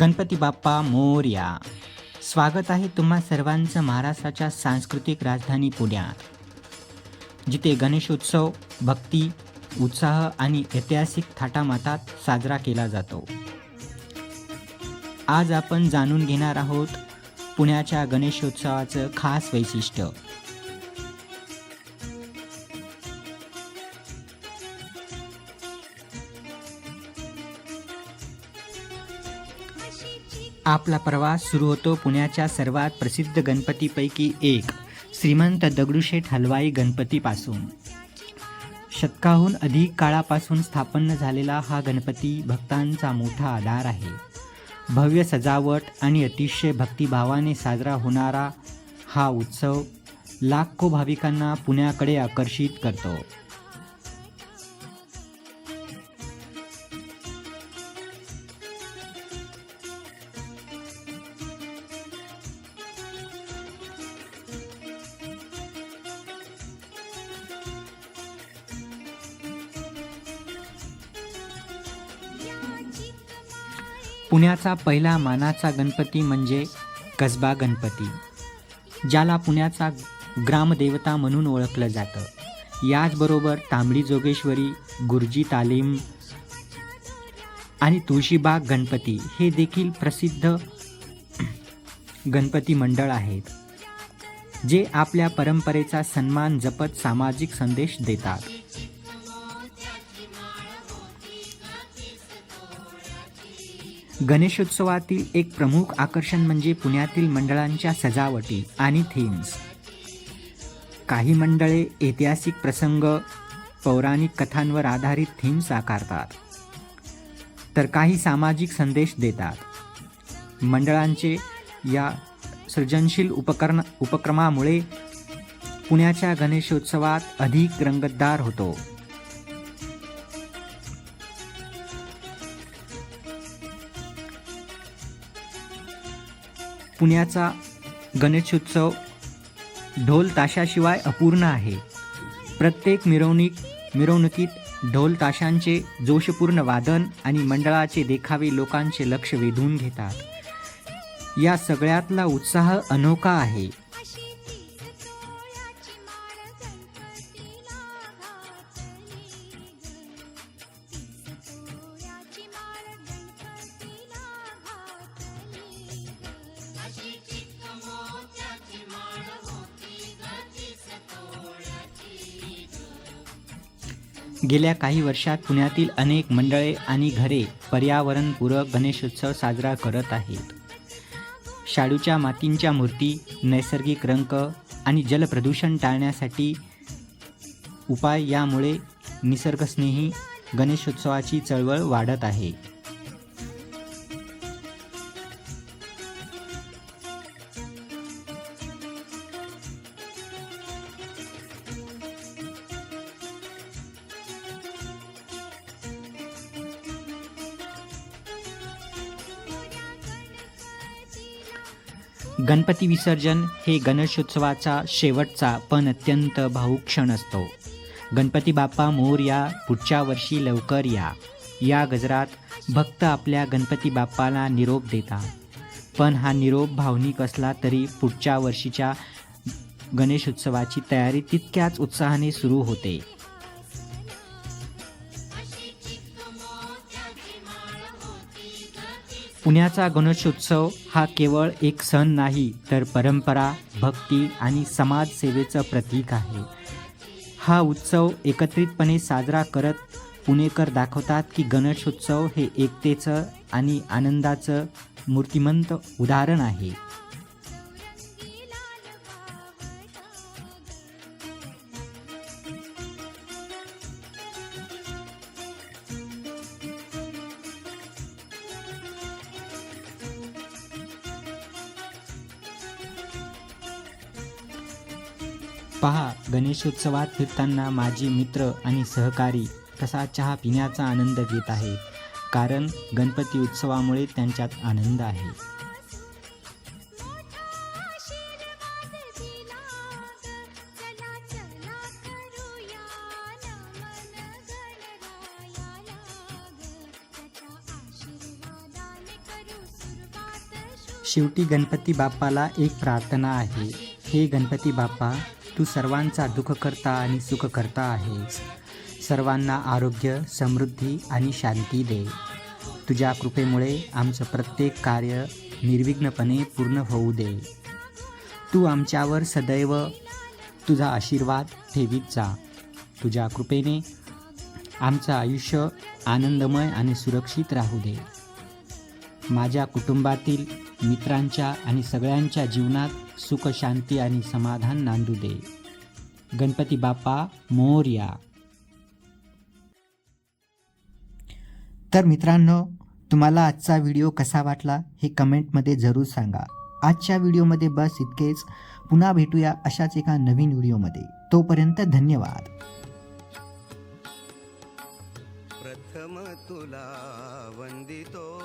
गणपती बाप्पा मोर्या. स्वागत आहे तुम्हा सर्वांचं महाराष्ट्राच्या सांस्कृतिक राजधानी पुण्यात. जिथे गणेशोत्सव भक्ती उत्साह आणि ऐतिहासिक थाटामाटात साजरा केला जातो. आज आपण जाणून घेणार आहोत पुण्याच्या गणेशोत्सवाचं खास वैशिष्ट्य. आपला प्रवास सुरू होतो पुण्याच्या सर्वात प्रसिद्ध गणपतीपैकी एक श्रीमंत दगडूशेठ हलवाई गणपतीपासून. शतकाहून अधिक काळापासून स्थापन झालेला हा गणपती भक्तांचा मोठा आधार आहे. भव्य सजावट आणि अतिशय भक्तिभावाने साजरा होणारा हा उत्सव लाखो भाविकांना पुण्याकडे आकर्षित करतो. पुण्याचा पहिला मानाचा गणपती म्हणजे कसबा गणपती ज्याला पुण्याचा ग्रामदेवता म्हणून ओळखलं जातं. याचबरोबर तांबडी जोगेश्वरी गुरुजी तालीम आणि तुळशीबाग गणपती हे देखील प्रसिद्ध गणपती मंडळ आहेत जे आपल्या परंपरेचा सन्मान जपत सामाजिक संदेश देतात. गणेशोत्सवातील एक प्रमुख आकर्षण म्हणजे पुण्यातील मंडळांच्या सजावटी आणि थीम्स काही मंडळे ऐतिहासिक प्रसंग पौराणिक कथांवर आधारित थीम्स आकारतात तर काही सामाजिक संदेश देतात. मंडळांचे या सृजनशील उपकरण उपक्रमामुळे पुण्याच्या गणेशोत्सवात अधिक रंगतदार होतो. पुण्याचा गणेशोत्सव ढोल ताशाशिवाय अपूर्ण आहे. प्रत्येक मिरवणूक मिरवणुकीत ढोल ताशांचे जोशपूर्ण वादन आणि मंडळाचे देखावे लोकांचे लक्ष वेधून घेतात. या सगळ्यातला उत्साह अनोखा आहे. गेल्या काही वर्षात पुण्यातील अनेक मंडळे आणि घरे पर्यावरणपूरक गणेशोत्सव साजरा करत आहेत. शाडूच्या मातींच्या मूर्ती नैसर्गिक रंग आणि जलप्रदूषण टाळण्यासाठी उपाय यामुळे निसर्गस्नेही गणेशोत्सवाची चळवळ वाढत आहे. गणपती विसर्जन हे गणेशोत्सवाचा शेवटचा पण अत्यंत भाऊक क्षण असतो. गणपती बाप्पा मोर या पुढच्या वर्षी लवकर या. या गजरात भक्त आपल्या गणपती बाप्पाला निरोप देतात. पण हा निरोप भावनिक असला तरी पुढच्या वर्षीच्या गणेशोत्सवाची तयारी तितक्याच उत्साहाने सुरू होते. पुण्याचा गणेशोत्सव हा केवळ एक सण नाही तर परंपरा भक्ती आणि समाजसेवेचं प्रतीक आहे. हा उत्सव एकत्रितपणे साजरा करत पुणेकर दाखवतात की गणेशोत्सव हे एकतेचं आणि आनंदाचं मूर्तिमंत उदाहरण आहे. पहा गणेशोत्सवात फिरताना माझे मित्र आणि सहकारी कसा चहा पिण्याचा आनंद घेत आहे कारण गणपती उत्सवामुळे त्यांच्यात आनंद आहे. शेवटी गणपती बाप्पाला एक प्रार्थना आहे हे गणपती बाप्पा तू सर्वांचा दुःखकर्ता आणि सुखकर्ता आहेस. सर्वांना आरोग्य समृद्धी आणि शांती दे. तुझ्या कृपेमुळे आमचं प्रत्येक कार्य निर्विघ्नपणे पूर्ण होऊ दे. तू आमच्यावर सदैव तुझा आशीर्वाद ठेवीत जा. तुझ्या कृपेने आमचं आयुष्य आनंदमय आणि सुरक्षित राहू दे. माझ्या कुटुंबातील मित्रांच्या आणि सगळ्यांच्या जीवनात सुख शांती आणि समाधान नांदू दे. गणपती बाप्पा मोर्या. तर मित्रांनो तुम्हाला आजचा व्हिडिओ कसा वाटला हे कमेंटमध्ये जरूर सांगा. आजच्या व्हिडिओमध्ये बस इतकेच. पुन्हा भेटूया अशाच एका नवीन व्हिडिओमध्ये. तोपर्यंत धन्यवाद. प्रथम तुला वंदितो.